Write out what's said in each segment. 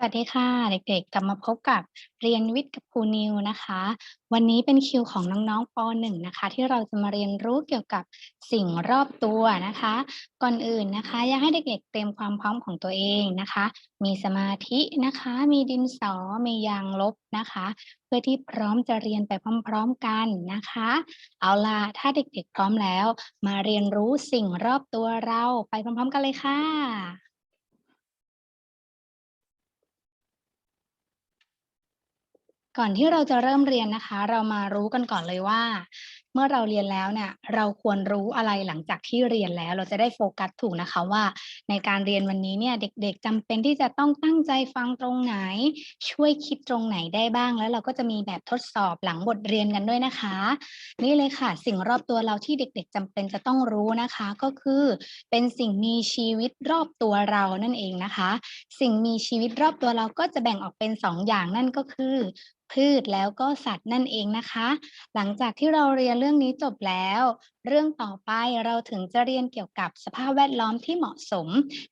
สวัสดีค่ะ เด็กๆ กลับมาพบกับเรียนวิทย์กับครูนิวนะคะ วันนี้เป็นคิวของน้องๆป .1 นะคะ ที่เราจะมาเรียนรู้เกี่ยวกับสิ่งรอบตัวนะคะ ก่อนอื่นนะคะอยากให้เด็กๆ เตรียมความพร้อมของตัวเองนะคะ มีสมาธินะคะ มีดินสอมียางลบนะคะ เพื่อที่พร้อมจะเรียนไปพร้อมๆกันนะคะ เอาล่ะถ้าเด็กๆ พร้อมแล้ว มาเรียนรู้สิ่งรอบตัวเราไปพร้อมๆ กันเลยค่ะ ก่อนที่เราจะเริ่มเรียนนะคะ เรามารู้กันก่อนเลยว่า เมื่อเราเรียนแล้วเนี่ย เราควรรู้อะไรหลังจากที่เรียนแล้ว เราจะได้โฟกัสถูกนะคะว่า ในการเรียนวันนี้เนี่ย เด็ก ๆจำเป็นที่จะต้องตั้งใจฟังตรงไหน ช่วยคิดตรงไหนได้บ้าง แล้วเราก็จะมีแบบทดสอบหลังบทเรียนกันด้วยนะคะ นี่เลยค่ะ สิ่งรอบตัวเราที่เด็ก ๆจำเป็นจะต้องรู้นะคะ ก็คือ เป็นสิ่งมีชีวิตรอบตัวเรานั่นเองนะคะ สิ่งมีชีวิตรอบตัวเราก็จะแบ่งออกเป็น 2 อย่างนั่นก็คือ พืชแล้วก็สัตว์นั่นเองนะคะ หลังจากที่เราเรียนเรื่องนี้จบแล้ว เรื่องต่อไปเราถึงจะเรียนเกี่ยวกับสภาพแวดล้อมที่เหมาะสม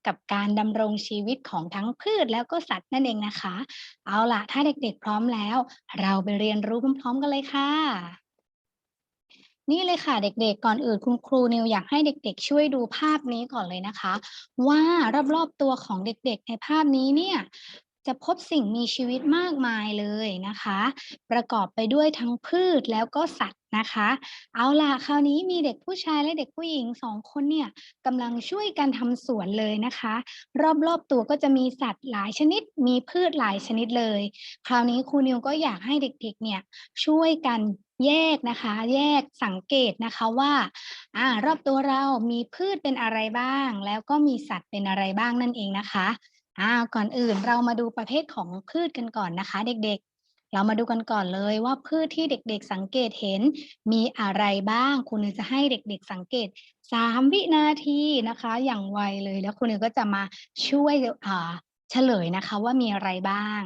กับการดำรงชีวิตของทั้งพืชแล้วก็สัตว์นั่นเองนะคะ เอาล่ะถ้าเด็กๆพร้อมแล้ว เราไปเรียนรู้พร้อมๆกันเลยค่ะนี่เลยค่ะเด็กๆก่อนอื่นคุณครูนิวอยากให้เด็ก ๆ ช่วยดูภาพนี้ก่อนเลยนะคะ ว่ารอบๆตัวของเด็กๆในภาพนี้เนี่ย จะพบสิ่งมีชีวิตมากมายเลยนะคะ ประกอบไปด้วยทั้งพืชแล้วก็สัตว์นะคะ เอาล่ะคราวนี้มีเด็กผู้ชายและเด็กผู้หญิง2คนเนี่ยกำลังช่วยกันทำสวนเลยนะคะ รอบๆตัวก็จะมีสัตว์หลายชนิด มีพืชหลายชนิดเลย คราวนี้ครูนิวก็อยากให้เด็กๆเนี่ยช่วยกันแยกนะคะ แยกสังเกตนะคะว่าอ่ารอบตัวเรามีพืชเป็นอะไรบ้าง แล้วก็มีสัตว์เป็นอะไรบ้างนั่นเองนะคะ อ่าก่อนอื่นเรามาดูประเภทของพืชกันก่อนนะคะ เด็กๆ เรามาดูกันก่อนเลยว่าพืชที่เด็กๆ สังเกตเห็นมีอะไรบ้างครูนิวจะให้เด็กๆ สังเกต 3 วินาทีนะคะ อย่างไวเลยแล้วครูนิวก็จะมาช่วยอ่าเฉลยนะคะว่ามีอะไรบ้าง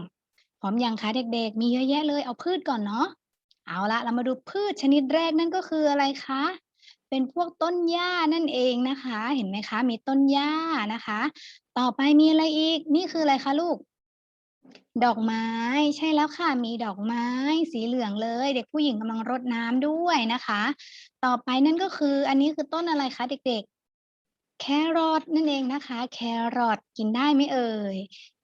พร้อมยังคะเด็กๆ มีเยอะแยะเลยเอาพืชก่อนเนาะเอาละเรามาดูพืชชนิดแรกนั่นก็คืออะไรคะ เป็นพวกต้นหญ้านั่นเองนะคะ เห็นไหมคะ มีต้นหญ้านะคะ ต่อไปมีอะไรอีก นี่คืออะไรคะลูก ดอกไม้ใช่แล้วค่ะ มีดอกไม้สีเหลืองเลย เด็กผู้หญิงกำลังรดน้ำด้วยนะคะ ต่อไปนั่นก็คืออันนี้คือต้นอะไรคะเด็ก ๆ แครอทนั่นเองนะคะ แครอทกินได้ไหมเอ่ย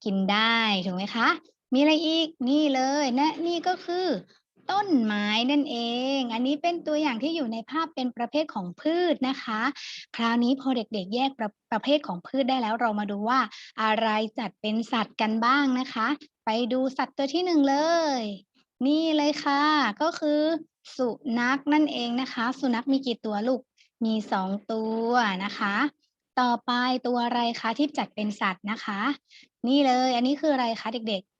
กินได้ถูกไหมคะ มีอะไรอีกนี่เลย และนี่ก็คือ ต้นไม้นั่นเอง อันนี้เป็นตัวอย่างที่อยู่ในภาพเป็นประเภทของพืชนะคะ คราวนี้พอเด็กๆ แยกประประเภทของพืชได้แล้วเรามาดูว่า อะไรจัดเป็นสัตว์กันบ้างนะคะ ไปดูสัตว์ตัวที่1เลย นี่เลยค่ะ ก็คือสุนัขนั่นเองนะคะ สุนัขมีกี่ตัวลูก มี2ตัวนะคะ ต่อไปตัวอะไรคะที่จัดเป็นสัตว์นะคะ นี่เลย อันนี้คืออะไรคะเด็กๆ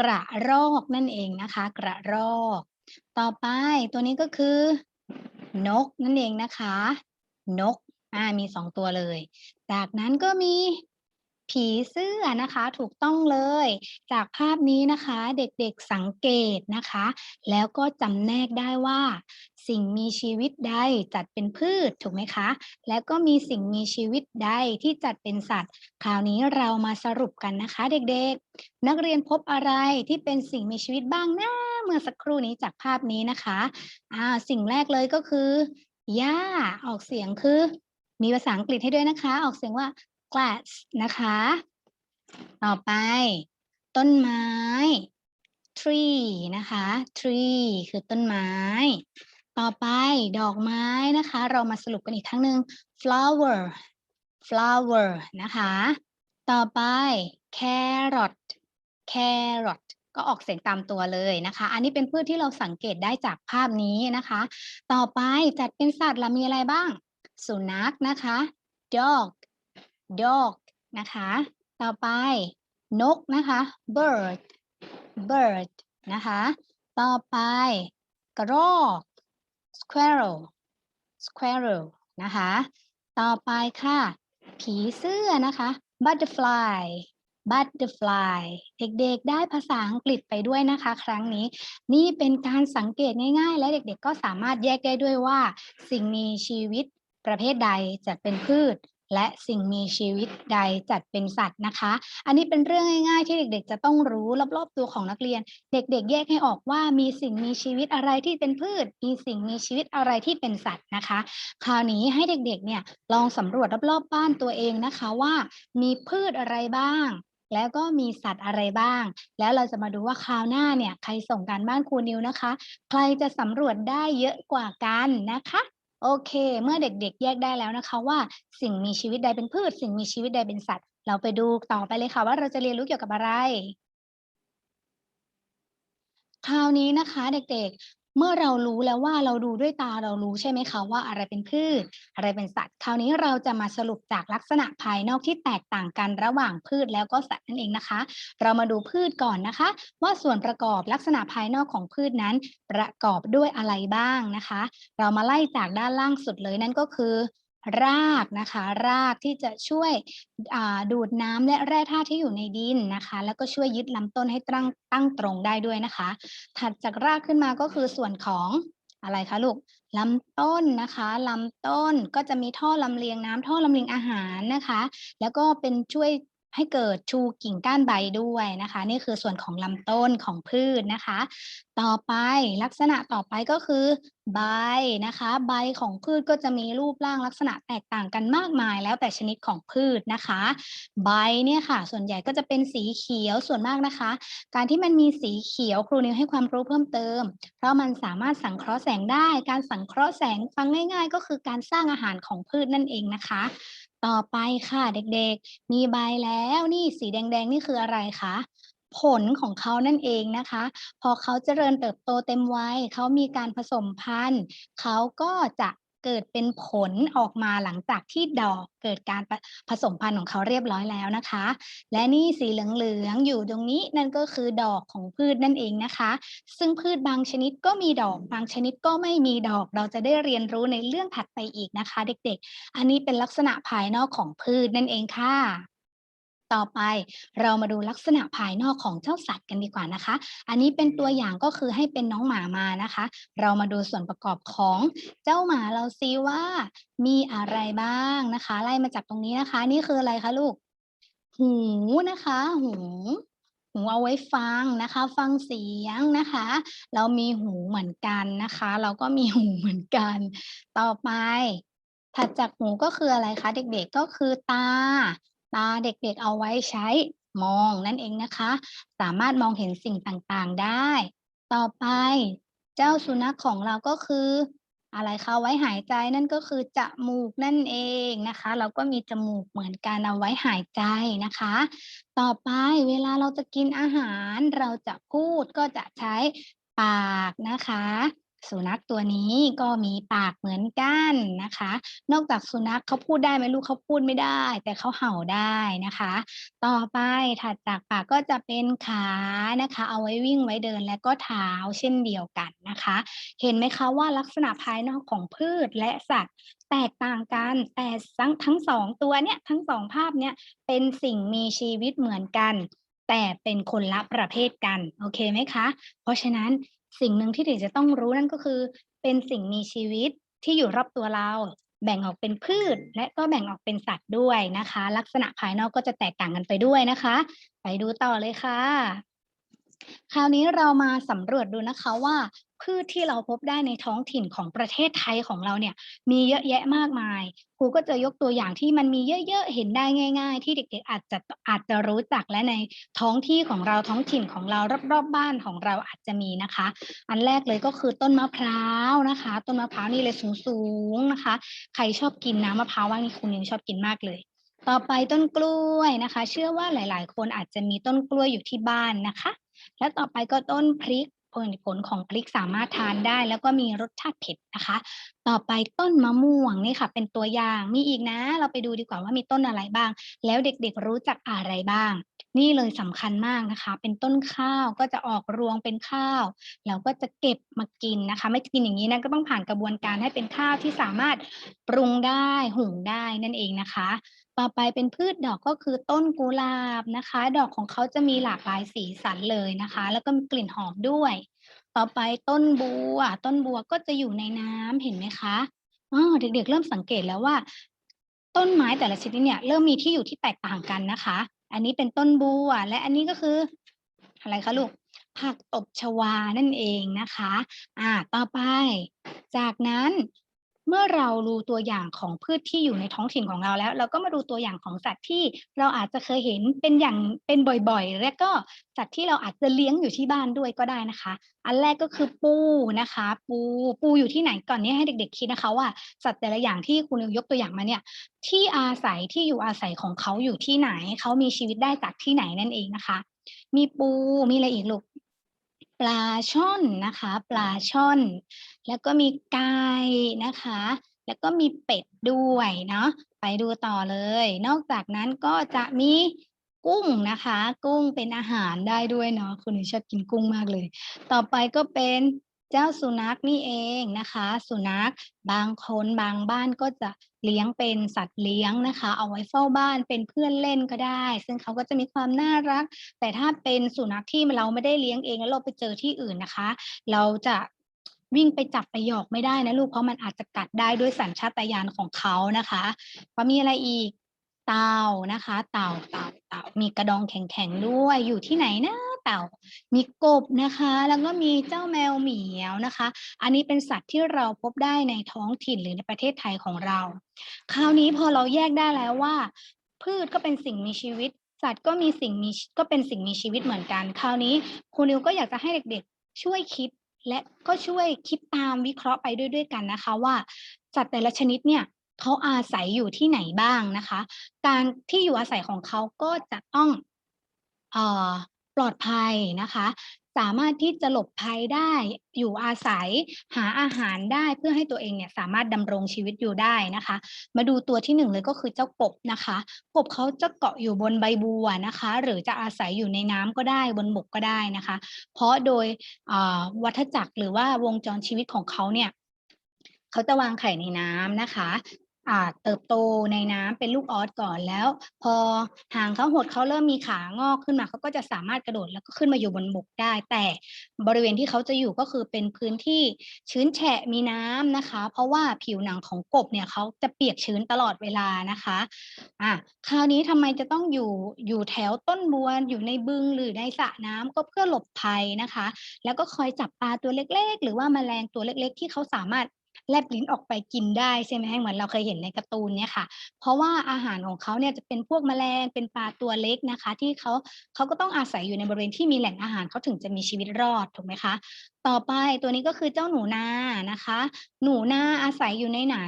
กระรอกนั่นเองนะคะ กระรอก ต่อไปตัวนี้ก็คือ นกนั่นเองนะคะ นกอ่ามี2ตัวเลย จากนั้นก็มี ผีเสื้อนะคะถูกต้องเลย จากภาพนี้นะคะเด็กๆสังเกตนะคะ แล้วก็จำแนกได้ว่า สิ่งมีชีวิตใดจัดเป็นพืชถูกไหมคะ แล้วก็มีสิ่งมีชีวิตใดที่จัดเป็นสัตว์ คราวนี้เรามาสรุปกันนะคะ เด็กๆ นักเรียนพบอะไรที่เป็นสิ่งมีชีวิตบ้างนะเมื่อสักครู่นี้จากภาพนี้นะคะอ่าสิ่งแรกเลยก็คือหญ้าออกเสียงคือมีภาษาอังกฤษให้ด้วยนะคะ ออกเสียงว่า grass นะคะ ต่อไป ต้นไม้ tree นะคะ tree คือต้นไม้ ต่อไปดอกไม้นะคะ เรามาสรุปกันอีกครั้งหนึ่ง flower flower นะคะ ต่อไป carrot carrot ก็ออกเสียงตามตัวเลยนะคะ อันนี้เป็นพืชที่เราสังเกตได้จากภาพนี้นะคะ ต่อไปจัดเป็นสัตว์ละมีอะไรบ้าง สุนัขนะคะ dog dog นะคะ ต่อไปนกนะคะ bird bird นะคะ ต่อไปกระรอก squirrel squirrel นะคะ ต่อไปค่ะ ผีเสื้อนะคะ butterfly butterfly เด็กๆ ได้ภาษาอังกฤษไปด้วยนะคะ ครั้งนี้ นี่เป็นการสังเกตง่ายๆ และเด็กๆ ก็สามารถแยกได้ด้วยว่า สิ่งมีชีวิตประเภทใดจัดเป็นพืช และสิ่งมีชีวิตใดจัดเป็นสัตว์นะคะ อันนี้เป็นเรื่องง่ายๆ ที่เด็ก ๆ จะต้องรู้รอบๆตัวของนักเรียน เด็ก ๆ แยกให้ออกว่ามีสิ่งมีชีวิตอะไรที่เป็นพืช มีสิ่งมีชีวิตอะไรที่เป็นสัตว์นะคะ คราวนี้ให้เด็กๆเนี่ยลองสำรวจรอบๆบ้านตัวเองนะคะว่า มีพืชอะไรบ้าง แล้วก็มีสัตว์อะไรบ้าง แล้วเราจะมาดูว่าคราวหน้าเนี่ยใครส่งการบ้านครูนิวนะคะ ใครจะสำรวจได้เยอะกว่ากันนะคะ โอเค เมื่อเด็กๆ แยกได้แล้วนะคะ ว่าสิ่งมีชีวิตใดเป็นพืช สิ่งมีชีวิตใดเป็นสัตว์ เราไปดูต่อไปเลยค่ะว่าเราจะเรียนรู้เกี่ยวกับอะไร คราวนี้นะคะ เด็กๆ เมื่อเรารู้แล้วว่าเราดูด้วยตาเรารู้ใช่ไหมคะว่าอะไรเป็นพืช อะไรเป็นสัตว์ คราวนี้เราจะมาสรุปจากลักษณะภายนอกที่แตกต่างกันระหว่างพืชแล้วก็สัตว์นั่นเองนะคะ เรามาดูพืชก่อนนะคะ ว่าส่วนประกอบลักษณะภายนอกของพืชนั้น ประกอบด้วยอะไรบ้างนะคะ เรามาไล่จากด้านล่างสุดเลยนั่นก็คือ รากนะคะ รากที่จะช่วยดูดน้ำและแร่ธาตุที่อยู่ในดินนะคะ แล้วก็ช่วยยึดลำต้นให้ตั้งตั้งตรงได้ด้วยนะคะ ถัดจากรากขึ้นมาก็คือส่วนของอะไรคะลูกลำต้นนะคะลำต้นก็จะมีท่อลำเลียงน้ำท่อลำเลียงอาหารนะคะ แล้วก็เป็นช่วย ให้เกิดชูกิ่งก้านใบด้วยนะคะ นี่คือส่วนของลำต้นของพืชนะคะ ต่อไปลักษณะต่อไปก็คือใบนะคะ ใบของพืชก็จะมีรูปร่างลักษณะแตกต่างกันมากมาย แล้วแต่ชนิดของพืชนะคะ ใบเนี่ยค่ะ ส่วนใหญ่ก็จะเป็นสีเขียวส่วนมากนะคะ การที่มันมีสีเขียวครูนิวให้ความรู้เพิ่มเติม เพราะมันสามารถสังเคราะห์แสงได้ การสังเคราะห์แสงฟังง่าย ๆ ก็คือการสร้างอาหารของพืชนั่นเองนะคะ ต่อไปค่ะเด็กๆ มีใบแล้วนี่สีแดงๆ นี่คืออะไรคะ ผลของเขานั่นเองนะคะ พอเขาเจริญเติบโตเต็มวัยเขามีการผสมพันธุ์เขาก็จะ เกิดเป็นผลออกมาหลังจากที่ดอกเกิดการผสมพันธุ์ของเขาเรียบร้อยแล้วนะคะ และนี่สีเหลืองๆอยู่ตรงนี้นั่นก็คือดอกของพืชนั่นเองนะคะ ซึ่งพืชบางชนิดก็มีดอก บางชนิดก็ไม่มีดอก เราจะได้เรียนรู้ในเรื่องถัดไปอีกนะคะ เด็กๆ อันนี้เป็นลักษณะภายนอกของพืชนั่นเองค่ะ ต่อไป เรามาดูลักษณะภายนอกของเจ้าสัตว์กันดีกว่านะคะ อันนี้เป็นตัวอย่างก็คือให้เป็นน้องหมามานะคะ เรามาดูส่วนประกอบของเจ้าหมาเราซิว่ามีอะไรบ้างนะคะ ไล่มาจากตรงนี้นะคะ นี่คืออะไรคะลูก หูนะคะ หูหูเอาไว้ฟังนะคะ ฟังเสียงนะคะ เรามีหูเหมือนกันนะคะ เราก็มีหูเหมือนกัน ต่อไป ถัดจากหูก็คืออะไรคะ เด็กๆก็คือตา ตาเด็กๆเอาไว้ใช้มองนั่นเองนะคะ สามารถมองเห็นสิ่งต่างๆได้ ต่อไปเจ้าสุนัขของเราก็คือ อะไรคะไว้หายใจนั่นก็คือจมูกนั่นเองนะคะ เราก็มีจมูกเหมือนกันเอาไว้หายใจนะคะ ต่อไปเวลาเราจะกินอาหาร เราจะพูดก็จะใช้ปากนะคะ สุนัขตัวนี้ก็มีปากเหมือนกันนะคะ นอกจากสุนัขเขาพูดได้ไหมลูกเขาพูดไม่ได้ แต่เขาเห่าได้นะคะ ต่อไปถัดจากปากก็จะเป็นขานะคะ เอาไว้วิ่งไว้เดินและก็เท้าเช่นเดียวกันนะคะ เห็นไหมคะว่าลักษณะภายนอกของพืชและสัตว์แตกต่างกันแต่ทั้งทั้งสองตัวเนี่ยทั้งสองภาพเนี่ยเป็นสิ่งมีชีวิตเหมือนกันแต่เป็นคนละประเภทกัน โอเคไหมคะ เพราะฉะนั้น สิ่งหนึ่งที่เด็กจะต้องรู้นั่นก็คือ เป็นสิ่งมีชีวิตที่อยู่รอบตัวเรา แบ่งออกเป็นพืช และก็แบ่งออกเป็นสัตว์ด้วยนะคะ ลักษณะภายนอกก็จะแตกต่างกันไปด้วยนะคะ ไปดูต่อเลยค่ะ คราวนี้เรามาสำรวจดูนะคะว่า พืชที่เราพบได้ในท้องถิ่นของประเทศไทยของเราเนี่ยมีเยอะแยะมากมาย ครูก็จะยกตัวอย่างที่มันมีเยอะๆเห็นได้ง่าย ๆ ที่เด็กๆอาจจะอาจจะรู้จักและในท้องที่ของเราท้องถิ่นของเรารอบๆบ้านของเราอาจจะมีนะคะ อันแรกเลยก็คือต้นมะพร้าวนะคะ ต้นมะพร้าวนี่เลยสูงๆนะคะ ใครชอบกินน้ำมะพร้าวว่างนี่คุณนิวชอบกินมากเลยต่อไปต้นกล้วยนะคะ เชื่อว่าหลาย ๆ คนอาจจะมีต้นกล้วยอยู่ที่บ้านนะคะ และต่อไปก็ต้นพริก ผลผลของพริกสามารถทานได้ แล้วก็มีรสชาติเผ็ดนะคะ ต่อไปต้นมะม่วงนี่ค่ะ เป็นตัวอย่างมีอีกนะ เราไปดูดีกว่าว่ามีต้นอะไรบ้าง แล้วเด็กๆรู้จักอะไรบ้าง นี่เลยสำคัญมากนะคะ เป็นต้นข้าวก็จะออกรวงเป็นข้าวเราก็จะเก็บมากินนะคะ ไม่กินอย่างนี้นะก็ต้องผ่านกระบวนการให้เป็นข้าวที่สามารถปรุงได้หุงได้นั่นเองนะคะ ต่อไปเป็นพืชดอกก็คือต้นกุหลาบนะคะ ดอกของเขาจะมีหลากหลายสีสันเลยนะคะ แล้วก็มีกลิ่นหอมด้วย ต่อไปต้นบัว ต้นบัวก็จะอยู่ในน้ำเห็นไหมคะอ๋อเด็กๆ เริ่มสังเกตแล้วว่า ต้นไม้แต่ละชนิดเนี่ยเริ่มมีที่อยู่ที่แตกต่างกันนะคะ อันนี้เป็นต้นบัว และอันนี้ก็คือ อะไรคะลูกผักตบชวานั่นเองนะคะ อ่า ต่อไป จากนั้น เมื่อเรารู้ตัวอย่างของพืชที่อยู่ในท้องถิ่นของเราแล้ว เราก็มาดูตัวอย่างของสัตว์ที่เราอาจจะเคยเห็นเป็นอย่างเป็นบ่อยๆ และก็สัตว์ที่เราอาจจะเลี้ยงอยู่ที่บ้านด้วยก็ได้นะคะ อันแรกก็คือปูนะคะ ปูปูอยู่ที่ไหนก่อนนี้ให้เด็ก ๆ คิดนะคะว่าสัตว์แต่ละอย่างที่คุณนิวยกตัวอย่างมาเนี่ยที่อาศัยที่อยู่อาศัยของเขาอยู่ที่ไหนเขามีชีวิตได้จากที่ไหนนั่นเองนะคะ มีปูมีอะไรอีกลูก ปลาช่อนนะคะ ปลาช่อน แล้วก็มีไก่นะคะ แล้วก็มีเป็ดด้วยเนาะไปดูต่อเลย นอกจากนั้นก็จะมีกุ้งนะคะ กุ้งเป็นอาหารได้ด้วยเนาะคุณหนูชอบกินกุ้งมากเลย ต่อไปก็เป็น เจ้าสุนัขนี่เองนะคะ สุนัขบางคนบางบ้านก็จะเลี้ยงเป็นสัตว์เลี้ยงนะคะ เอาไว้เฝ้าบ้านเป็นเพื่อนเล่นก็ได้ ซึ่งเขาก็จะมีความน่ารัก แต่ถ้าเป็นสุนัขที่เราไม่ได้เลี้ยงเองแล้วเราไปเจอที่อื่นนะคะ เราจะวิ่งไปจับไปหยอกไม่ได้นะลูกเพราะมันอาจจะกัดได้ด้วยสัญชาตญาณของเขานะคะก็มีอะไรอีก เต่านะคะ เต่าเต่าเต่ามีกระดองแข็งๆด้วยอยู่ที่ไหนนะเต่า มีกบนะคะ แล้วก็มีเจ้าแมวเหมียวนะคะ อันนี้เป็นสัตว์ที่เราพบได้ในท้องถิ่นหรือในประเทศไทยของเรา คราวนี้พอเราแยกได้แล้วว่า พืชก็เป็นสิ่งมีชีวิต สัตว์ก็มีสิ่งมีก็เป็นสิ่งมีชีวิตเหมือนกัน คราวนี้ครูนิวก็อยากจะให้เด็กๆ ช่วยคิดและก็ช่วยคิดตามวิเคราะห์ไปด้วยด้วยกันนะคะว่าสัตว์แต่ละชนิดเนี่ย เขาอาศัยอยู่ที่ไหนบ้างนะคะ การที่อยู่อาศัยของเขาก็จะต้องออปลอดภัยนะคะ สามารถที่จะหลบภัยได้ อยู่อาศัยหาอาหารได้เพื่อให้ตัวเองเนี่ยสามารถดำรงชีวิตอยู่ได้นะคะ มาดูตัวที่หนึ่งเลยก็คือเจ้ากบนะคะ กบเขาจะเกาะอยู่บนใบบัวนะคะ หรือจะอาศัยอยู่ในน้ำก็ได้บนบกก็ได้นะคะ เพราะโดยวัฏจักรหรือว่าวงจรชีวิตของเขาเนี่ยเขาจะวางไข่ในน้ำนะคะ เติบโตในน้ำเป็นลูกออสก่อนแล้ว พอหางเขาหดเขาเริ่มมีขางอกขึ้นมาเขาก็จะสามารถกระโดดแล้วก็ขึ้นมาอยู่บนบกได้ แต่บริเวณที่เขาจะอยู่ก็คือเป็นพื้นที่ชื้นแฉะมีน้ำนะคะ เพราะว่าผิวหนังของกบเนี่ยเขาจะเปียกชื้นตลอดเวลานะคะอะคราวนี้ทำไมจะต้องอยู่อยู่แถวต้นบัวอยู่ในบึงหรือในสระน้ำก็เพื่อหลบภัยนะคะ แล้วก็คอยจับปลาตัวเล็ก ๆ หรือว่าแมลงตัวเล็ก ๆ ที่เขาสามารถ แลบลิ้นออกไปกินได้ใช่ไหมเหมือนเราเคยเห็นในการ์ตูนเนี่ยค่ะ เพราะว่าอาหารของเขาเนี่ยจะเป็นพวกแมลงเป็นปลาตัวเล็กนะคะ ที่เขาเขาก็ต้องอาศัยอยู่ในบริเวณที่มีแหล่งอาหารเขาถึงจะมีชีวิตรอดถูกไหมคะ ต่อไปตัวนี้ก็คือเจ้าหนูนานะคะ หนูนาอาศัยอยู่ในไหน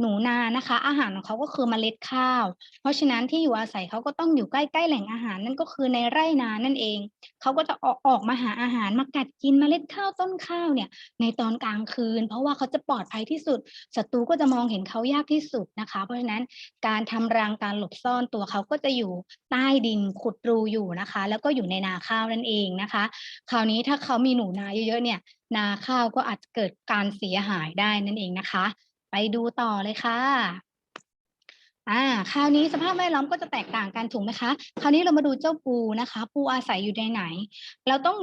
หนูนานะคะ อาหารของเขาก็คือเมล็ดข้าว เพราะฉะนั้นที่อยู่อาศัยเขาก็ต้องอยู่ใกล้ๆแหล่งอาหารนั่นก็คือในไร่นานั่นเองเขาก็จะออกออกมาหาอาหารมากัดกินเมล็ดข้าวต้นข้าวเนี่ยในตอนกลางคืน เพราะว่าเขาจะปลอดภัยที่สุดศัตรูก็จะมองเห็นเขายากที่สุดนะคะ เพราะฉะนั้นการทำรังการหลบซ่อนตัวเขาก็จะอยู่ใต้ดินขุดรูอยู่นะคะ แล้วก็อยู่ในนาข้าวนั่นเองนะคะ คราวนี้ถ้าเขามีหนูนาเยอะๆเนี่ยนาข้าวก็อาจจะเกิดการเสียหายได้นั่นเองนะคะ ไปดูต่อเลยค่ะอ่าคราวนี้สภาพแวดล้อมก็จะแตกต่างกันถูกไหมคะ คราวนี้เรามาดูเจ้าปูนะคะ ปูอาศัยอยู่ในไหน เราต้อง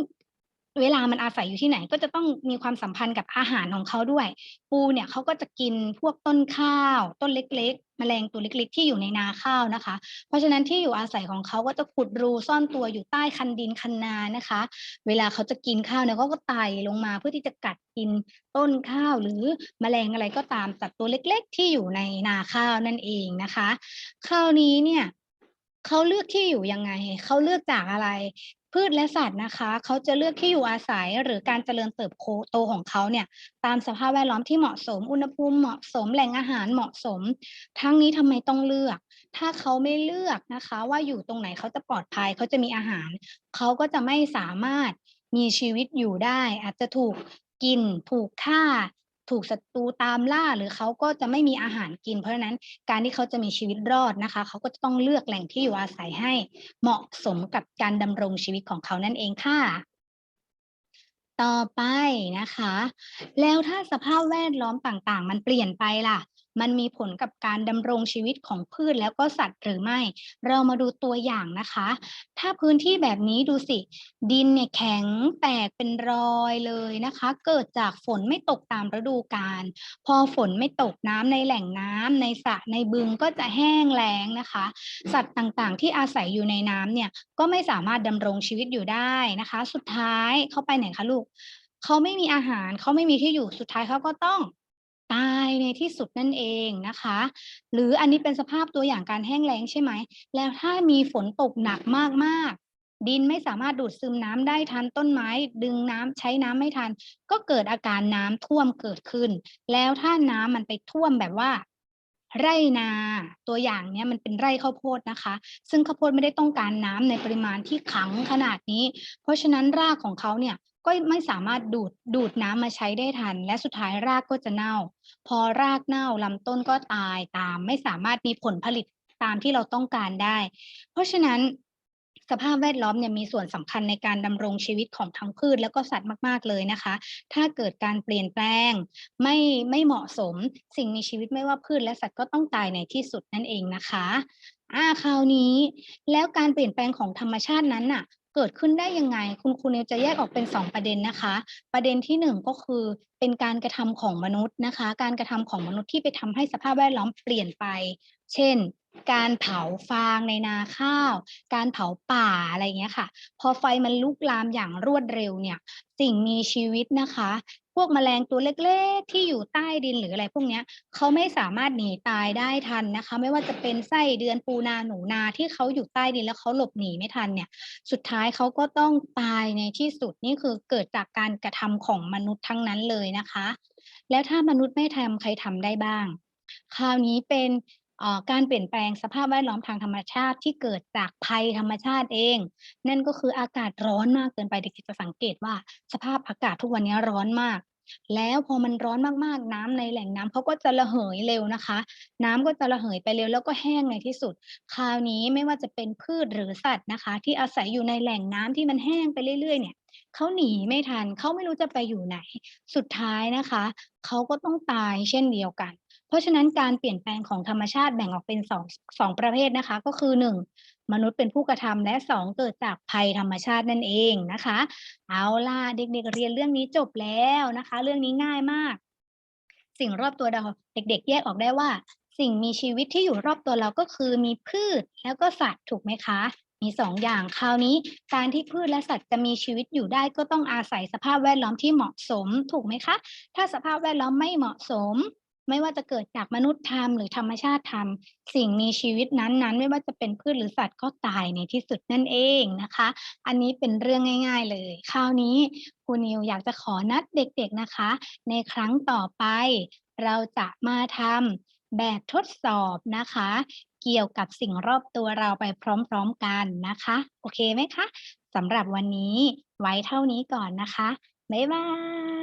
เวลามันอาศัยอยู่ที่ไหนก็จะต้องมีความสัมพันธ์กับอาหารของเขาด้วย ปูเนี่ยเขาก็จะกินพวกต้นข้าว ต้นเล็ก ๆ แมลงตัวเล็ก ๆ ที่อยู่ในนาข้าวนะคะ เพราะฉะนั้นที่อยู่อาศัยของเขาก็จะขุดรูซ่อนตัวอยู่ใต้คันดินคันนานะคะ เวลาเขาจะกินข้าวเนี่ยเขาก็ไต่ลงมาเพื่อที่จะกัดกินต้นข้าวหรือแมลงอะไรก็ตามสัตว์ตัวเล็ก ๆ ที่อยู่ในนาข้าวนั่นเองนะคะคราวนี้เนี่ยเขาเลือกที่อยู่ยังไง เขาเลือกจากอะไร พืชและสัตว์นะคะเขาจะเลือกที่อยู่อาศัยหรือการเจริญเติบโตของเขาเนี่ยตามสภาพแวดล้อมที่เหมาะสม อุณหภูมิเหมาะสมแหล่งอาหารเหมาะสม ทั้งนี้ทำไมต้องเลือก ถ้าเขาไม่เลือกนะคะ ว่าอยู่ตรงไหนเขาจะปลอดภัยเขาจะมีอาหาร เขาก็จะไม่สามารถมีชีวิตอยู่ได้ อาจจะถูกกินถูกฆ่า ถูกศัตรูตามล่าหรือเขาก็จะไม่มีอาหารกิน เพราะฉะนั้นการที่เขาจะมีชีวิตรอดนะคะ เขาก็จะต้องเลือกแหล่งที่อยู่อาศัยให้เหมาะสมกับการดำรงชีวิตของเขานั่นเองค่ะ ต่อไปนะคะ แล้วถ้าสภาพแวดล้อมต่างๆ มันเปลี่ยนไปล่ะ มันมีผลกับการดำรงชีวิตของพืชแล้วก็สัตว์หรือไม่ เรามาดูตัวอย่างนะคะ ถ้าพื้นที่แบบนี้ดูสิ ดินเนี่ยแข็งแตกเป็นรอยเลยนะคะ เกิดจากฝนไม่ตกตามฤดูกาลพอฝนไม่ตกน้ำในแหล่งน้ำในสระในบึงก็จะแห้งแล้งนะคะ สัตว์ต่างๆ ที่อาศัยอยู่ในน้ำเนี่ยก็ไม่สามารถดำรงชีวิตอยู่ได้นะคะ สุดท้ายเขาไปไหนคะลูกเขาไม่มีอาหารเขาไม่มีที่อยู่สุดท้ายเขาก็ต้อง ตายในที่สุดนั่นเองนะคะ หรืออันนี้เป็นสภาพตัวอย่างการแห้งแล้งใช่ไหม แล้วถ้ามีฝนตกหนักมากๆ ดินไม่สามารถดูดซึมน้ำได้ทันต้นไม้ ดึงน้ำใช้น้ำไม่ทัน ก็เกิดอาการน้ำท่วมเกิดขึ้น แล้วถ้าน้ำมันไปท่วมแบบว่า ไร่นาตัวอย่างเนี้ยมันเป็นไร่ข้าวโพดนะคะ ซึ่งข้าวโพดไม่ได้ต้องการน้ำในปริมาณที่ขังขนาดนี้ เพราะฉะนั้นรากของเขาเนี่ยก็ไม่สามารถดูดดูดน้ำมาใช้ได้ทัน และสุดท้ายรากก็จะเน่า พอรากเน่าลำต้นก็ตายตาม ไม่สามารถมีผลผลิตตามที่เราต้องการได้ เพราะฉะนั้น สภาพแวดล้อมเนี่ยมีส่วนสำคัญในการดำรงชีวิตของทั้งพืชแล้วก็สัตว์มาก ๆ เลยนะคะ ถ้าเกิดการเปลี่ยนแปลงไม่ไม่เหมาะสม สิ่งมีชีวิตไม่ว่าพืชและสัตว์ก็ต้องตายในที่สุดนั่นเองนะคะอ่าคราวนี้ แล้วการเปลี่ยนแปลงของธรรมชาตินั้นน่ะเกิดขึ้นได้ยังไง คุณครูเนวจะแยกออกเป็น 2 ประเด็นนะคะ ประเด็นที่ 1 ก็คือเป็นการกระทำของมนุษย์นะคะ การกระทำของมนุษย์ที่ไปทำให้สภาพแวดล้อมเปลี่ยนไป เช่น การเผาฟางในนาข้าว การเผาป่าอะไรเงี้ยค่ะ พอไฟมันลุกลามอย่างรวดเร็วเนี่ย สิ่งมีชีวิตนะคะ พวกแมลงตัวเล็กๆ ที่อยู่ใต้ดินหรืออะไรพวกเนี้ยเขาไม่สามารถหนีตายได้ทันนะคะ ไม่ว่าจะเป็นไส้เดือนปูนาหนูนาที่เขาอยู่ใต้ดินแล้วเขาหลบหนีไม่ทันเนี่ย สุดท้ายเขาก็ต้องตายในที่สุดนี่คือเกิดจากการกระทำของมนุษย์ทั้งนั้นเลยนะคะ แล้วถ้ามนุษย์ไม่ทำใครทำได้บ้าง คราวนี้เป็น การเปลี่ยนแปลงสภาพแวดล้อมทางธรรมชาติที่เกิดจากภัยธรรมชาติเอง นั่นก็คืออากาศร้อนมากเกินไปเด็กๆจะสังเกตว่า สภาพอากาศทุกวันนี้ร้อนมาก แล้วพอมันร้อนมากๆน้ำในแหล่งน้ำเขาก็จะระเหยเร็วนะคะ น้ำก็จะระเหยไปเร็วแล้วก็แห้งในที่สุด คราวนี้ไม่ว่าจะเป็นพืชหรือสัตว์นะคะ ที่อาศัยอยู่ในแหล่งน้ำที่มันแห้งไปเรื่อยๆเนี่ยเขาหนีไม่ทันเขาไม่รู้จะไปอยู่ไหน สุดท้ายนะคะ เขาก็ต้องตายเช่นเดียวกัน ราะฉะนั้นการเปลี่ยนแปลงของธรรมชาติแบ่งออกเป็นสองสองประเภทนะคะ ก็คือ1มนุษย์เป็นผู้กระทำและ2เกิดจากภัยธรรมชาตินั่นเองนะคะ เอาล่ะเด็กๆเรียนเรื่องนี้จบแล้วนะคะ เรื่องนี้ง่ายมาก สิ่งรอบตัวเราเด็ก ๆ แยกออกได้ว่า สิ่งมีชีวิตที่อยู่รอบตัวเราก็คือมีพืชแล้วก็สัตว์ถูกไหมคะมีสองอย่างคราวนี้การที่พืชและสัตว์จะมีชีวิตอยู่ได้ก็ต้องอาศัยสภาพแวดล้อมที่เหมาะสมถูกไหมคะ ถ้าสภาพแวดล้อมไม่เหมาะสม ไม่ว่าจะเกิดจากมนุษย์ทำหรือธรรมชาติทำสิ่งมีชีวิตนั้นๆ ไม่ว่าจะเป็นพืชหรือสัตว์ก็ตายในที่สุดนั่นเองนะคะ อันนี้เป็นเรื่องง่าย ๆ เลย คราวนี้ครูนิวอยากจะขอนัดเด็กๆนะคะ ในครั้งต่อไป เราจะมาทำแบบทดสอบนะคะ เกี่ยวกับสิ่งรอบตัวเราไปพร้อมๆกันนะคะ โอเคไหมคะสำหรับวันนี้ไว้เท่านี้ก่อนนะคะบ๊ายบาย